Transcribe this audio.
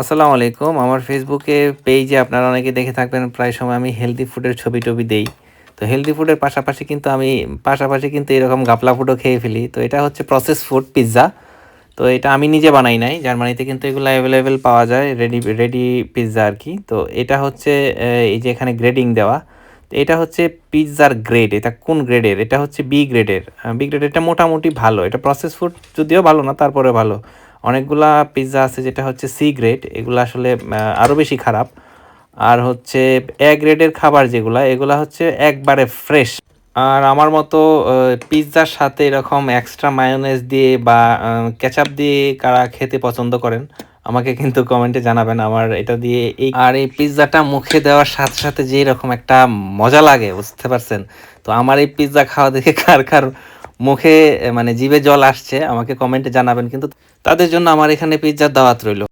আসসালামু আলাইকুম। আমার ফেসবুকে পেজে আপনারা অনেকে দেখে থাকবেন, প্রায় সময় আমি হেলদি ফুডের ছবি টবি দেই। তো হেলদি ফুডের পাশাপাশি কিন্তু আমি, পাশাপাশি কিন্তু এরকম গাপলা ফুডও খেয়ে ফেলি। তো এটা হচ্ছে প্রসেস ফুড পিৎজা তো এটা আমি নিজে বানাই নাই। জার্মানিতে কিন্তু এগুলো অ্যাভেলেবেল পাওয়া যায় রেডি রেডি পিৎজা আর কি। তো এটা হচ্ছে এই যে এখানে গ্রেডিং দেওয়া। তো এটা হচ্ছে পিৎজার গ্রেড এটা কোন গ্রেডের এটা হচ্ছে বি গ্রেডের বি গ্রেডেরটা মোটামুটি ভালো। এটা প্রসেস ফুড যদিও ভালো না তারপরে ভালো। অনেকগুলা পিৎজা আছে যেটা হচ্ছে সি গ্রেড এগুলো আসলে আরও বেশি খারাপ। আর হচ্ছে এ গ্রেডের খাবার যেগুলা, এগুলা হচ্ছে একবারে ফ্রেশ আর আমার মতো পিৎজার সাথে এরকম এক্সট্রা মায়োনেজ দিয়ে বা কেচাপ দিয়ে কারা খেতে পছন্দ করেন, আমাকে কিন্তু কমেন্টে জানাবেন আমার এটা দিয়ে এই আর এই পিৎজাটা মুখে দেওয়ার সাথে সাথে যে এরকম একটা মজা লাগে, বুঝতে পারছেন? তো আমার এই পিৎজা খাওয়া দেখে কার কার মুখে মানে জিভে জল আসছে, আমাকে কমেন্টে জানাবেন, কিন্তু তাদের জন্য আমার এখানে পিৎজার দাওয়াত রইল।